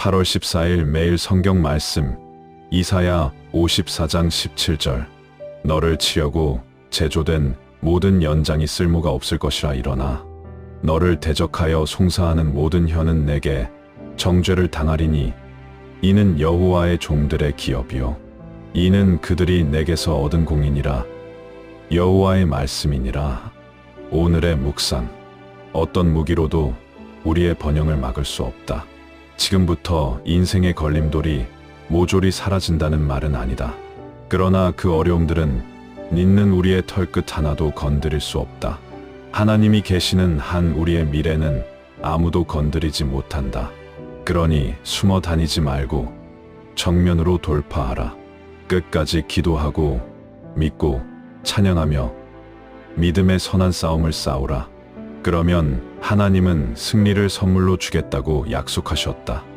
8월 14일 매일 성경 말씀 이사야 54장 17절. 너를 치려고 제조된 모든 연장이 쓸모가 없을 것이라 일어나. 너를 대적하여 송사하는 모든 혀는 내게 정죄를 당하리니 이는 여호와의 종들의 기업이요. 이는 그들이 내게서 얻은 공인이라. 여호와의 말씀이니라. 오늘의 묵상. 어떤 무기로도 우리의 번영을 막을 수 없다. 지금부터 인생의 걸림돌이 모조리 사라진다는 말은 아니다. 그러나 그 어려움들은 있는 우리의 털끝 하나도 건드릴 수 없다. 하나님이 계시는 한 우리의 미래는 아무도 건드리지 못한다. 그러니 숨어 다니지 말고 정면으로 돌파하라. 끝까지 기도하고 믿고 찬양하며 믿음의 선한 싸움을 싸우라. 그러면 하나님은 승리를 선물로 주겠다고 약속하셨다.